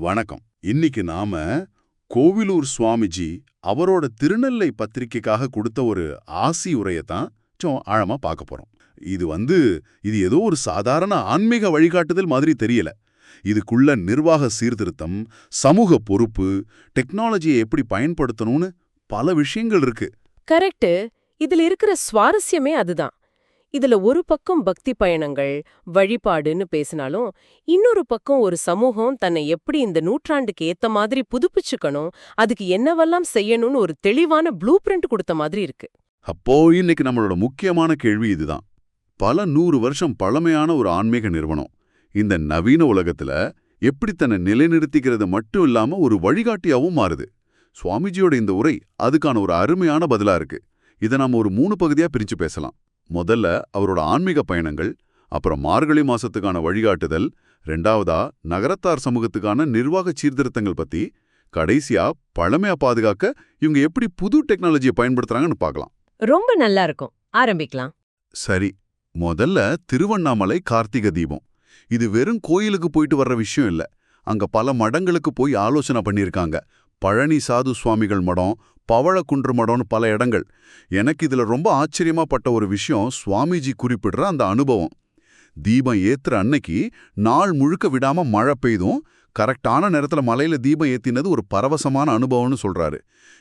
வணக்கம். இன்னைக்கு நாம கோவிலூர் சுவாமிஜி அவரோட திருநெல்லை பத்திரிக்கைக்காக கொடுத்த ஒரு ஆசி உரையை தான் கொஞ்சம் ஆழமா பார்க்க போறோம். இது வந்து இது ஏதோ ஒரு சாதாரண ஆன்மீக வழிகாட்டுதல் மாதிரி தெரியல. இதுக்குள்ள நிர்வாக சீர்திருத்தம் சமூக பொறுப்பு டெக்னாலஜியை எப்படி பயன்படுத்தணும்னு பல விஷயங்கள் இருக்கு. கரெக்டு இதுல இருக்கிற சுவாரஸ்யமே அதுதான். இதுல ஒரு பக்கம் பக்தி பயணங்கள் வழிபாடுன்னு பேசினாலும் இன்னொரு பக்கம் ஒரு சமூகம் தன்னை எப்படி இந்த நூற்றாண்டுக்கு ஏத்த மாதிரி புதுப்பிச்சுக்கணும் அதுக்கு என்னவெல்லாம் செய்யணும்னு ஒரு தெளிவான ப்ளூ பிரிண்ட் கொடுத்த மாதிரி இருக்கு. அப்போ இன்னைக்கு நம்மளோட முக்கியமான கேள்வி இதுதான். பல நூறு வருஷம் பழமையான ஒரு ஆன்மீக நிறுவனம் இந்த நவீன உலகத்துல எப்படி தன்னை நிலைநிறுத்திக்கிறது மட்டும் இல்லாம ஒரு வழிகாட்டியாவும் மாறுது. சுவாமிஜியோட இந்த உரை அதுக்கான ஒரு அருமையான பதிலா இருக்கு. இதை நாம ஒரு மூணு பகுதியா பிரிச்சு பேசலாம். முதல்ல அவரோட ஆன்மீக பயணங்கள் அப்புறம் மார்கழி மாசத்துக்கான வழிகாட்டுதல் ரெண்டாவதா நகரத்தார் சமூகத்துக்கான நிர்வாக சீர்திருத்தங்கள் பத்தி கடைசியா பழமையா பாதுகாக்க இவங்க எப்படி புது டெக்னாலஜியை பயன்படுத்துறாங்கன்னு பார்க்கலாம். ரொம்ப நல்லா இருக்கும். ஆரம்பிக்கலாம். சரி முதல்ல திருவண்ணாமலை கார்த்திகை தீபம். இது வெறும் கோயிலுக்கு போயிட்டு வர்ற விஷயம் இல்ல. அங்க பல மடங்களுக்கு போய் ஆலோசனை பண்ணியிருக்காங்க. பழனி சாது சுவாமிகள் மடம் பவழக்குன்று மடம்னு பல இடங்கள். எனக்கு இதுல ரொம்ப ஆச்சரியமா பட்ட ஒரு விஷயம் சுவாமிஜி குறிப்பிடுற அந்த அனுபவம். தீபம் ஏத்துற அன்னைக்கு நாள் முழுக்க விடாம மழை பெய்தும் கரெக்டான நேரத்துல மலையில தீபம் ஏத்தினது ஒரு பரவசமான அனுபவம்னு சொல்றாரு.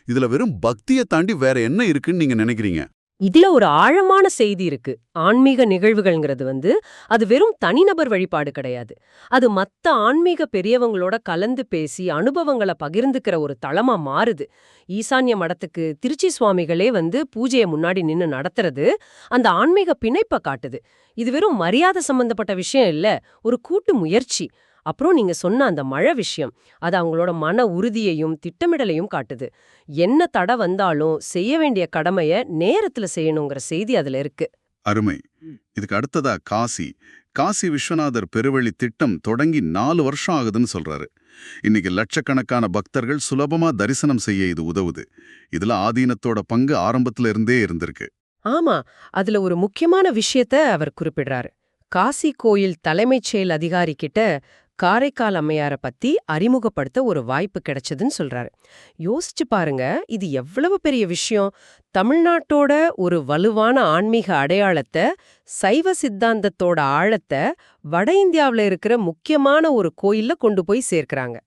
இதுல வெறும் பக்தியை தாண்டி வேற என்ன இருக்குன்னு நீங்க நினைக்கிறீங்க? இதுல ஒரு ஆழமான செய்தி இருக்கு. ஆன்மீக நிகழ்வுகள்ங்கிறது வந்து அது வெறும் தனிநபர் வழிபாடு கிடையாது. அது மத்த ஆன்மீக பெரியவங்களோட கலந்து பேசி அனுபவங்களை பகிர்ந்துக்கிற ஒரு தளமா மாறுது. ஈசான்ய மடத்துக்கு திருச்சி சுவாமிகளே வந்து பூஜையை முன்னாடி நின்னு நடத்துறது அந்த ஆன்மீக பிணைப்பை காட்டுது. இது வெறும் மரியாதை சம்பந்தப்பட்ட விஷயம் இல்ல ஒரு கூட்டு முயற்சி. அப்புறம் நீங்க சொன்ன அந்த மழை விஷயம் அது அவங்களோட மன உறுதியையும் திட்டமிடலையும் காட்டுது. என்ன தடை வந்தாலும் செய்ய வேண்டிய கடமைய நேரத்துல செய்யணுங்கிற செய்தி அதுல இருக்கு. அருமை. இதுக்கு அடுத்ததா காசி. காசி விஸ்வநாதர் பெருவழி திட்டம் தொடங்கி நாலு வருஷம் ஆகுதுன்னு சொல்றாரு. இன்னைக்கு லட்சக்கணக்கான பக்தர்கள் சுலபமா தரிசனம் செய்ய இது உதவுது. இதுல ஆதீனத்தோட பங்கு ஆரம்பத்துல இருந்தே இருந்திருக்கு. ஆமா அதுல ஒரு முக்கியமான விஷயத்த அவர் குறிப்பிடுறாரு. காசி கோயில் தலைமைச் செயல் அதிகாரி கிட்ட காரைக்கால் அம்மையார பத்தி அறிமுகப்படுத்த ஒரு வாய்ப்பு கிடைச்சதுன்னு சொல்றாரு. யோசிச்சு பாருங்க இது எவ்வளவு பெரிய விஷயம். தமிழ்நாட்டோட ஒரு வலுவான ஆன்மீக அடையாளத்தை சைவ சித்தாந்தத்தோட ஆழத்தை வட இந்தியாவுல இருக்கிற முக்கியமான ஒரு கோயில்ல கொண்டு போய் சேர்க்கறாங்க.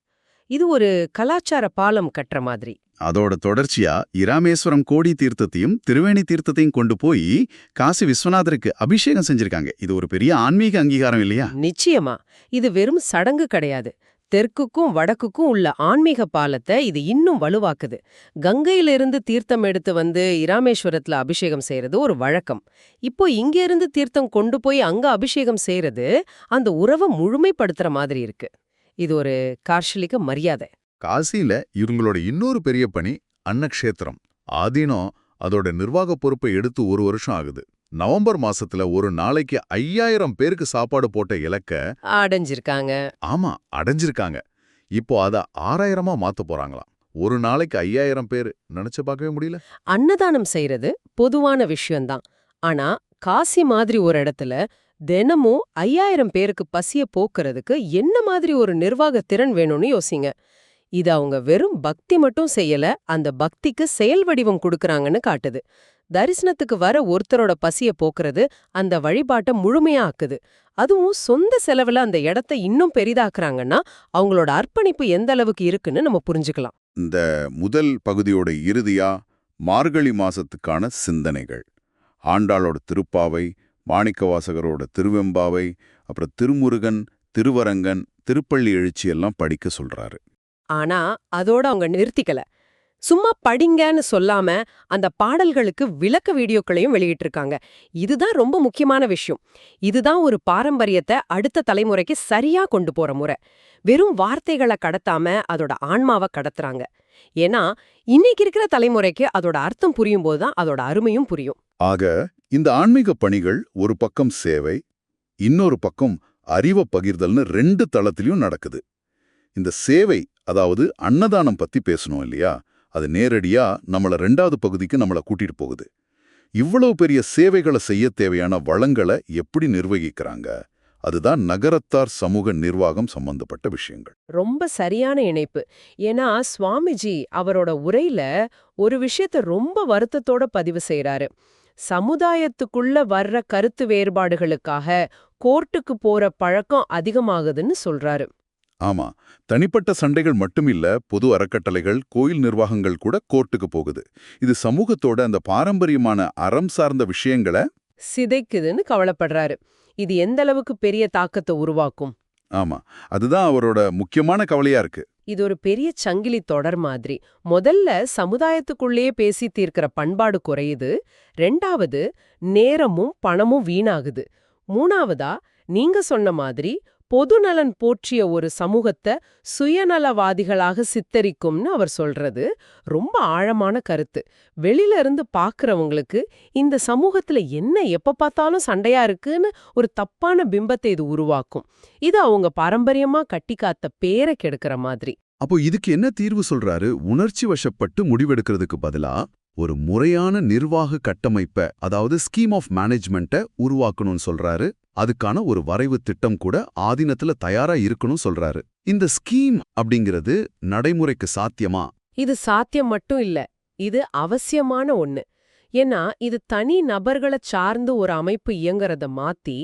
இது ஒரு கலாச்சார பாலம் கட்டுற மாதிரி. அதோட தொடர்ச்சியா இராமேஸ்வரம் கோடி தீர்த்தத்தையும் திருவேணி தீர்த்தத்தையும் கொண்டு போய் காசி விஸ்வநாதருக்கு அபிஷேகம் செஞ்சிருக்காங்க. இது ஒரு பெரிய ஆன்மீக அங்கீகாரம் இல்லையா? நிச்சயமா. இது வெறும் சடங்கு கிடையாது. தெற்குக்கும் வடக்குக்கும் உள்ள ஆன்மீக பாலத்தை இது இன்னும் வலுவாக்குது. கங்கையிலிருந்து தீர்த்தம் எடுத்து வந்து இராமேஸ்வரத்துல அபிஷேகம் செய்யறது ஒரு வழக்கம். இப்போ இங்க இருந்து தீர்த்தம் கொண்டு போய் அங்க அபிஷேகம் செய்யறது அந்த உறவை முழுமைப்படுத்துற மாதிரி இருக்கு. இது ஒரு கார்ஷலிக மரியாதை. காசியில இவங்களோட இன்னொரு பெரிய பணி அன்னக்ஷேத்திரம். ஆதீனம் அதோட நிர்வாக பொறுப்பை எடுத்து ஒரு வருஷம் ஆகுது. நவம்பர் மாசத்துல ஒரு நாளைக்கு ஐயாயிரம் பேருக்கு சாப்பாடு போட்ட இலக்க அடைஞ்சிருக்காங்க. ஆமா அடைஞ்சிருக்காங்க. இப்போ அத ஆறாயிரமா மாத்த போறாங்களாம். ஒரு நாளைக்கு ஐயாயிரம் பேர் நினைச்சு பார்க்கவே முடியல. அன்னதானம் செய்யறது பொதுவான விஷயம்தான். ஆனா காசி மாதிரி ஒரு இடத்துல தினமும் ஐயாயிரம் பேருக்கு பசிய போக்குறதுக்கு என்ன மாதிரி ஒரு நிர்வாக திறன் வேணும்னு யோசிங்க. இது அவங்க வெறும் பக்தி மட்டும் செய்யல அந்த பக்திக்கு செயல் வடிவம் கொடுக்கறாங்கன்னு காட்டுது. தரிசனத்துக்கு வர ஒருத்தரோட பசிய போக்குறது அந்த வழிபாட்டை முழுமையா ஆக்குது. அதுவும் சொந்த செலவுல அந்த இடத்த இன்னும் பெரிதாக்குறாங்கன்னா அவங்களோட அர்ப்பணிப்பு எந்த அளவுக்கு இருக்குன்னு நம்ம புரிஞ்சுக்கலாம். இந்த முதல் பகுதியோட இறுதியா மார்கழி மாசத்துக்கான சிந்தனைகள். ஆண்டாளோட திருப்பாவை மாணிக்கவாசகரோட திருவெம்பாவை அப்புறம் திருமுருகன் திருவரங்கன் திருப்பள்ளி எழுச்சி எல்லாம் படிக்க சொல்றாரு. ஆனா அதோட அவங்க நிறுத்திக்கல. சும்மா படிங்கன்னு சொல்லாம அந்த பாடல்களுக்கு விளக்க வீடியோக்களையும் வெளியிட்டிருக்காங்க. இதுதான் ரொம்ப முக்கியமான விஷயம். இதுதான் ஒரு பாரம்பரியத்தை அடுத்த தலைமுறைக்கு சரியா கொண்டு போற முறை. வெறும் வார்த்தைகளை கடத்தாம அதோட ஆன்மாவை கடத்துறாங்க. ஏன்னா இன்னைக்கு இருக்கிற தலைமுறைக்கு அதோட அர்த்தம் புரியும் போதுதான் அதோட அருமையும் புரியும். ஆக இந்த ஆன்மீக பணிகள் ஒரு பக்கம் சேவை இன்னொரு பக்கம் அறிவ பகிர்தல்னு ரெண்டு தளத்திலையும் நடக்குது. இந்த சேவை அதாவது அன்னதானம் பத்தி பேசணும் இல்லையா? அது நேரடியா நம்மள ரெண்டாவது பகுதிக்கு நம்மள கூட்டிட்டு போகுது. இவ்வளவு பெரிய சேவைகளை செய்ய தேவையான வளங்களை எப்படி நிர்வகிக்கிறாங்க? அதுதான் நகரத்தார் சமூக நிர்வாகம் சம்பந்தப்பட்ட விஷயங்கள். ரொம்ப சரியான இணைப்பு. ஏன்னா சுவாமிஜி அவரோட உரையில ஒரு விஷயத்த ரொம்ப வருத்தத்தோட பதிவு செய்யறாரு சமுதாயத்துக்குள்ள வர்ற கருத்து வேறுபாடுகளுக்காக கோர்ட்டுக்கு போற பழக்கம் அதிகமாகுதுன்னு சொல்றாரு. ஆமா. தனிப்பட்ட சண்டைகள் மட்டுமில்ல பொது அறக்கட்டளைகள் கோயில் நிர்வாகங்கள் கூட கோர்ட்டுக்கு போகுது. இது சமூகத்தோட அந்த பாரம்பரியமான அறம் சார்ந்த விஷயங்களை சிதைக்குதுன்னு கவலைப்படுறாரு. இது எந்த அளவுக்கு பெரிய தாக்கத்தை உருவாக்கும்? ஆமா. அதுதான் அவரோட முக்கியமான கவலையா இருக்கு. இது ஒரு பெரிய சங்கிலி தொடர் மாதிரி. முதல்ல சமுதாயத்துக்குள்ளேயே பேசி தீர்க்கிற பண்பாடு குறையுது. ரெண்டாவது நேரமும் பணமும் வீணாகுது. மூணாவதா நீங்க சொன்ன மாதிரி பொதுநலன் போற்றிய ஒரு சமூகத்தை சுயநலவாதிகளாக சித்தரிக்கும்னு அவர் சொல்றது. ரொம்ப ஆழமான கருத்து. வெளியில இருந்து பாக்குறவங்களுக்கு இந்த சமூகத்துல என்ன எப்ப பார்த்தாலும் சண்டையா இருக்குன்னு ஒரு தப்பான பிம்பத்தை இது உருவாக்கும். இது அவங்க பாரம்பரியமா கட்டி காத்த பேரை கெடுக்கிற மாதிரி. அப்போ இதுக்கு என்ன தீர்வு சொல்றாரு? உணர்ச்சி வசப்பட்டு முடிவெடுக்கிறதுக்கு பதிலா ஒரு முறையான நிர்வாக கட்டமைப்ப அதாவது ஸ்கீம் ஆஃப் மேனேஜ்மெண்ட்டை உருவாக்கணும்னு சொல்றாரு. அதுக்கான ஒரு வரைவு திட்டம் கூட ஆதீனத்துல தயாரா இருக்கணும் சொல்றாரு. இந்த ஸ்கீம் அப்படிங்கிறது நடைமுறைக்கு சாத்தியமா? இது சாத்தியம் மட்டும் இல்ல இது அவசியமான ஒண்ணு. ஏன்னா இது தனி நபர்களை சார்ந்து ஒரு அமைப்பு இயங்குறத மாத்தி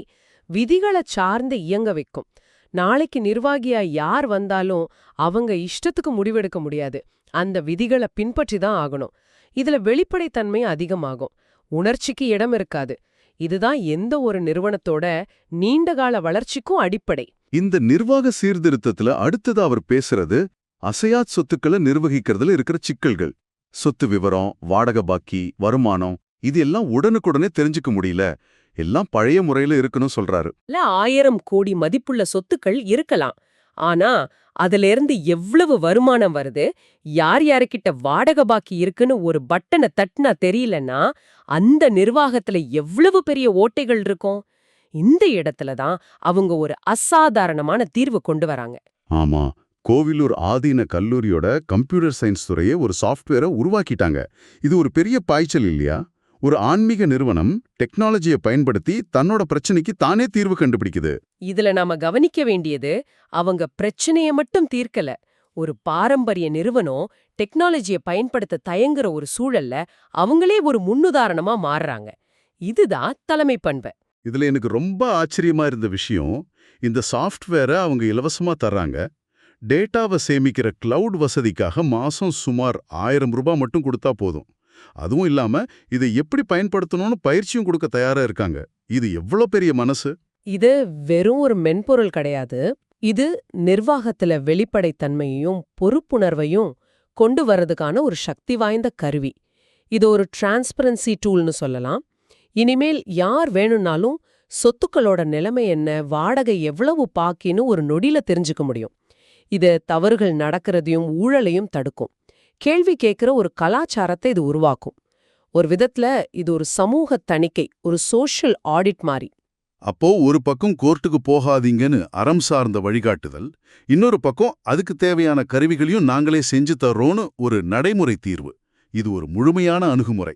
விதிகளை சார்ந்து இயங்க வைக்கும். நாளைக்கு நிர்வாகியா யார் வந்தாலும் அவங்க இஷ்டத்துக்கு முடிவெடுக்க முடியாது. அந்த விதிகளை பின்பற்றி தான் ஆகணும். இதுல வெளிப்படைத்தன்மை அதிகமாகும். உணர்ச்சிக்கு இடம் இருக்காது. இதுதான் எந்த ஒரு நிறுவனத்தோட நீண்டகால வளர்ச்சிக்கும் அடிப்படை. இந்த நிர்வாக சீர்திருத்தத்துல அடுத்தது அவர் பேசுறது அசையாத் சொத்துக்களை நிர்வகிக்கிறதுல இருக்கிற சிக்கல்கள். சொத்து விவரம் வாடகை பாக்கி வருமானம் இது எல்லாம் உடனுக்குடனே தெரிஞ்சுக்க முடியல. எல்லாம் பழைய முறையில இருக்கணும் சொல்றாரு. இல்ல ஆயிரம் கோடி மதிப்புள்ள சொத்துக்கள் இருக்கலாம். ஆனா அதுல இருந்து எவ்வளவு வருமானம் வருது? யார் யாருக்கிட்ட வாடகை பாக்கி இருக்குன்னு ஒரு பட்டனை தட்டினா தெரியலன்னா அந்த நிர்வாகத்துல எவ்வளவு பெரிய ஓட்டைகள் இருக்கும்? இந்த இடத்துல தான் அவங்க ஒரு அசாதாரணமான தீர்வு கொண்டு வராங்க. ஆமா கோவிலூர் ஆதீன கல்லூரியோட கம்ப்யூட்டர் சயின்ஸ் துறையே ஒரு சாஃப்ட்வேரை உருவாக்கிட்டாங்க. இது ஒரு பெரிய பாய்ச்சல் இல்லையா? ஒரு ஆன்மீக நிறுவனம் டெக்னாலஜியை பயன்படுத்தி தன்னோட பிரச்சனைக்கு தானே தீர்வு கண்டுபிடிக்குது. இதுல நாம கவனிக்க வேண்டியது அவங்க பிரச்சனைய மட்டும் தீர்க்கல. ஒரு பாரம்பரிய நிறுவனம் டெக்னாலஜியை பயன்படுத்த தயங்குற ஒரு சூழல்ல அவங்களே ஒரு முன்னுதாரணமா மாறுறாங்க. இதுதான் தலைமை பண்பு. இதுல எனக்கு ரொம்ப ஆச்சரியமா இருந்த விஷயம் இந்த சாஃப்ட்வேரை அவங்க இலவசமா தர்றாங்க. டேட்டாவை சேமிக்கிற கிளவுட் வசதிக்காக மாசம் சுமார் ஆயிரம் ரூபாய் மட்டும் கொடுத்தா போதும். அதுவும் இல்லாம இதை எப்படி பயன்படுத்தணும்னு பயிற்சியும் கொடுக்க தயாரா இருக்காங்க. இது எவ்வளோ பெரிய மனசு? இது வெறும் ஒரு மென்பொருள் கிடையாது. இது நிர்வாகத்துல வெளிப்படைத்தன்மையையும் பொறுப்புணர்வையும் கொண்டு வர்றதுக்கான ஒரு சக்தி வாய்ந்த கருவி. இது ஒரு டிரான்ஸ்பரன்சி டூல்னு சொல்லலாம். இனிமேல் யார் வேணும்னாலும் சொத்துக்களோட நிலைமை என்ன வாடகை எவ்வளவு பாக்கின்னு ஒரு நொடியில தெரிஞ்சுக்க முடியும். இது தவறுகள் நடக்கிறதையும் ஊழலையும் தடுக்கும். கேள்வி கேட்கிற ஒரு கலாச்சாரத்தை இது உருவாக்கும். ஒரு விதத்துல இது ஒரு சமூக தணிக்கை ஒரு சோஷியல் ஆடிட் மாதிரி அப்போ ஒரு பக்கம் கோர்ட்டுக்கு போகாதீங்கன்னு அறம் சார்ந்த வழிகாட்டுதல் இன்னொரு பக்கம் அதுக்கு தேவையான கருவிகளையும் நாங்களே செஞ்சு தர்றோம்னு ஒரு நடைமுறை தீர்வு. இது ஒரு முழுமையான அணுகுமுறை.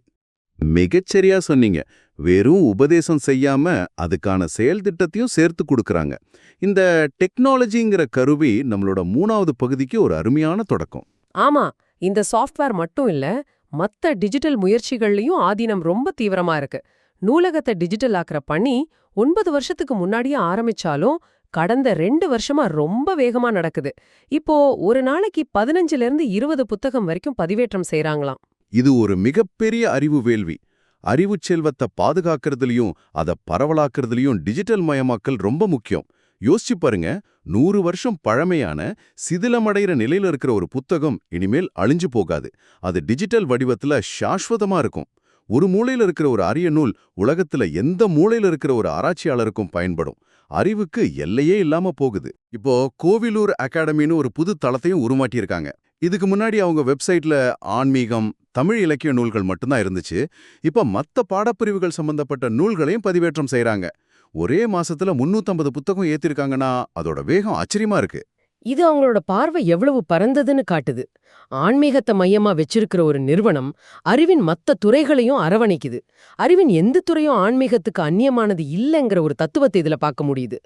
மிகச்சரியா சொன்னீங்க. வெறும் உபதேசம் செய்யாம அதுக்கான செயல் திட்டத்தையும் சேர்த்து கொடுக்கறாங்க. இந்த டெக்னாலஜிங்கிற கருவி நம்மளோட மூணாவது பகுதிக்கு ஒரு அருமையான தொடக்கம். ஆமா. இந்த சாஃப்ட்வேர் மட்டும் இல்ல மத்த டிஜிட்டல் முயற்சிகள்லயும் ஆதீனம் ரொம்ப தீவிரமா இருக்கு. நூலகத்தை டிஜிட்டல் ஆக்குற பணி ஒன்பது வருஷத்துக்கு முன்னாடியே ஆரம்பிச்சாலும் கடந்த ரெண்டு வருஷமா ரொம்ப வேகமா நடக்குது. இப்போ ஒரு நாளைக்கு பதினஞ்சுல இருந்து இருபது புத்தகம் வரைக்கும் பதிவேற்றம் செய்யறாங்களாம் இது ஒரு மிகப்பெரிய அறிவு வேள்வி. அறிவுச் செல்வத்தை பாதுகாக்கிறதுலயும் அதை பரவலாக்குறதுலயும் டிஜிட்டல் மயமாக்கல் ரொம்ப முக்கியம். யோசிச்சு பாருங்க நூறு வருஷம் பழமையான சிதிலமடைகிற நிலையில இருக்கிற ஒரு புத்தகம் இனிமேல் அழிஞ்சு போகாது. அது டிஜிட்டல் வடிவத்துல சாஸ்வதமா இருக்கும். ஒரு மூலையில இருக்கிற ஒரு அரிய நூல் உலகத்துல எந்த மூலையில இருக்கிற ஒரு ஆராய்ச்சியாளருக்கும் பயன்படும். அறிவுக்கு எல்லையே இல்லாம போகுது. இப்போ கோவிலூர் அகாடமின்னு ஒரு புது தளத்தையும் உருமாட்டியிருக்காங்க. இதுக்கு முன்னாடி அவங்க வெப்சைட்ல ஆன்மீகம் தமிழ் இலக்கிய நூல்கள் மட்டும்தான் இருந்துச்சு. இப்ப மத்த பாடப்பிரிவுகள் சம்பந்தப்பட்ட நூல்களையும் பதிவேற்றம் செய்கிறாங்க ஒரே மாசத்துல 350 புத்தகம் ஏத்திருக்காங்கன்னா அதோட வேகம் ஆச்சரியமா இருக்கு. இது அவங்களோட பார்வை எவ்வளவு பறந்ததுன்னு காட்டுது. ஆன்மீகத்தை மையமா வச்சிருக்கிற ஒரு நிறுவனம் அறிவின் மத்த துறைகளையும் அரவணைக்குது. அறிவின் எந்த துறையும் ஆன்மீகத்துக்கு அந்நியமானது இல்லைங்கிற ஒரு தத்துவத்தை இதுல பார்க்க முடியுது.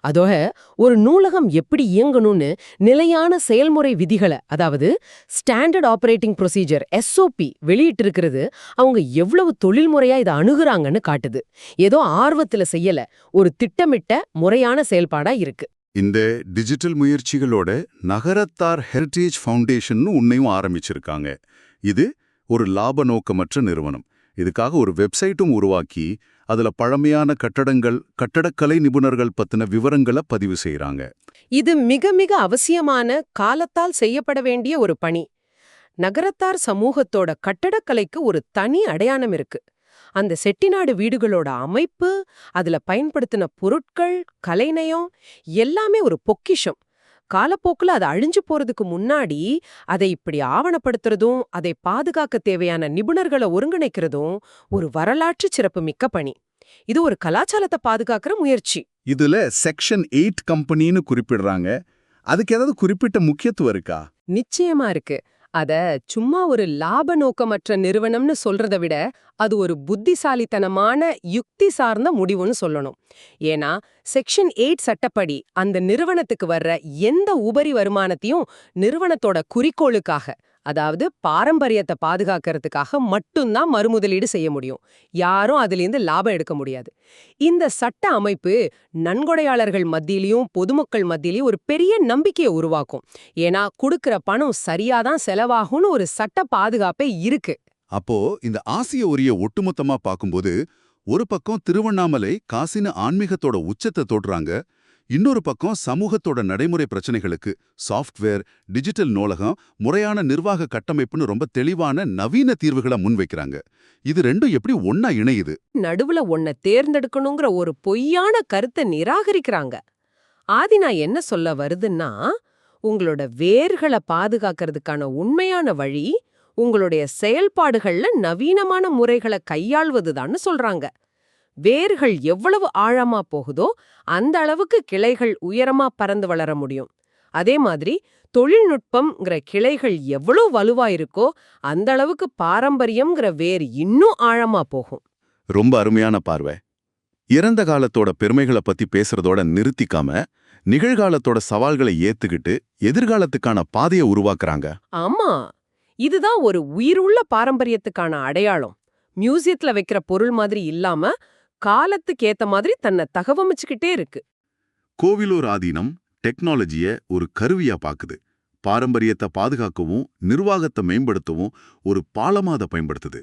அதோக ஒரு நூலகம் எப்படி இயங்கணும்னு நிலையான செயல்முறை விதிகளை அதாவது ஸ்டாண்டர்ட் ஆபரேட்டிங் ப்ரொசீஜர் எஸ்ஓபி வெளியிட்டிருக்கிறது அவங்க எவ்வளவு தொழில்முறையா இதை அணுகுறாங்கன்னு காட்டுது. ஏதோ ஆர்வத்துல செய்யல ஒரு திட்டமிட்ட முறையான செயல்பாடா இருக்கு. இந்த டிஜிட்டல் முயற்சிகளோட நகரத்தார் ஹெரிட்டேஜ் ஃபவுண்டேஷன் உன்னையும் ஆரம்பிச்சிருக்காங்க. இது ஒரு லாப நோக்கமற்ற நிறுவனம். இதுக்காக ஒரு வெப்சைட்டும் உருவாக்கி அதுல பழமையான கட்டடங்கள் கட்டடக்கலை நிபுணர்கள் பத்தின விவரங்களை பதிவு செய்யறாங்க இது மிக மிக அவசியமான காலத்தால் செய்யப்பட வேண்டிய ஒரு பணி. நகரத்தார் சமூகத்தோட கட்டடக்கலைக்கு ஒரு தனி அடையாளம் இருக்கு. அந்த செட்டிநாடு வீடுகளோட அமைப்பு அதுல பயன்படுத்தின பொருட்கள் கலைநயம் எல்லாமே ஒரு பொக்கிஷம். காலப்போக்குல அது அழிஞ்சு போறதுக்கு முன்னாடி அதை இப்படி ஆவணப்படுத்துறதும் அதை பாதுகாக்க தேவையான நிபுணர்களை ஒருங்கிணைக்கிறதும் ஒரு வரலாற்று சிறப்பு மிக்க பணி. இது ஒரு கலாச்சாரத்தை பாதுகாக்கிற முயற்சி. இதுல செக்ஷன் எயிட் கம்பெனின்னு குறிப்பிடுறாங்க. அதுக்கு ஏதாவது குறிப்பிட்ட முக்கியத்துவம் இருக்கா? நிச்சயமா இருக்கு. அத சும்மா ஒரு லாப நோக்கமற்ற நிறுவனம்னு சொல்றத விட அது ஒரு புத்திசாலித்தனமான யுக்தி சார்ந்த முடிவுன்னு சொல்லணும். ஏன்னா செக்ஷன் எயிட் சட்டப்படி அந்த நிறுவனத்துக்கு வர்ற எந்த உபரி வருமானத்தையும் நிறுவனத்தோட குறிக்கோளுக்காக அதாவது பாரம்பரியத்தை பாதுகாக்கிறதுக்காக மட்டும்தான் மறுமுதலீடு செய்ய முடியும். யாரும் அதுலேருந்து லாபம் எடுக்க முடியாது. இந்த சட்ட அமைப்பு நன்கொடையாளர்கள் மத்தியிலையும் பொதுமக்கள் மத்தியிலையும் ஒரு பெரிய நம்பிக்கையை உருவாக்கும். ஏன்னா கொடுக்கிற பணம் சரியாதான் செலவாகும்னு ஒரு சட்ட பாதுகாப்பே இருக்கு. அப்போ இந்த ஆசிய உரிய ஒட்டுமொத்தமா பார்க்கும்போது ஒரு பக்கம் திருவண்ணாமலை காசின ஆன்மீகத்தோட உச்சத்தை தொடுறாங்க இன்னொரு பக்கம் சமூகத்தோட நடைமுறை பிரச்சனைகளுக்கு சாஃப்ட்வேர் டிஜிட்டல் நூலகம் முறையான நிர்வாக கட்டமைப்புன்னு ரொம்ப தெளிவான நவீன தீர்வுகளை முன்வைக்கிறாங்க. இது ரெண்டும் எப்படி ஒன்னா இணையுது? நடுவுல ஒன்ன தேர்ந்தெடுக்கணுங்கிற ஒரு பொய்யான கருத்தை நிராகரிக்கிறாங்க. ஆதி நான் என்ன சொல்ல வருதுன்னா உங்களோட வேர்களை பாதுகாக்கிறதுக்கான உண்மையான வழி உங்களுடைய செயல்பாடுகள்ல நவீனமான முறைகளை கையாள்வதுதான்னு சொல்றாங்க. வேர்கள் எவ்வளவு ஆழமா போகுதோ அந்த அளவுக்கு கிளைகள் உயரமா பறந்து வளர முடியும். அதே மாதிரி தொழில்நுட்பம்ங்கிற கிளைகள் எவ்வளவு வலுவா இருக்கோ அந்த அளவுக்கு பாரம்பரியம்ங்கிற வேர் இன்னும் ஆழமா போகும். ரொம்ப அருமையான பார்வை. இறந்த காலத்தோட பெருமைகளை பத்தி பேசுறதோட நிறுத்திக்காம நிகழ்காலத்தோட சவால்களை ஏத்துக்கிட்டு எதிர்காலத்துக்கான பாதையை உருவாக்குறாங்க. ஆமா. இதுதான் ஒரு உயிருள்ள பாரம்பரியத்துக்கான அடையாளம். மியூசியத்துல வைக்கிற பொருள் மாதிரி இல்லாம காலத்துக்கு ஏத்த மாதிரி தன்னை தகவமைச்சுக்கிட்டே இருக்கு. கோவிலூர் ஆதீனம் டெக்னாலஜிய ஒரு கருவியா பாக்குது. பாரம்பரியத்தை பாதுகாக்கவும் நிர்வாகத்தை மேம்படுத்தவும் ஒரு பாலமாத பயன்படுத்துது.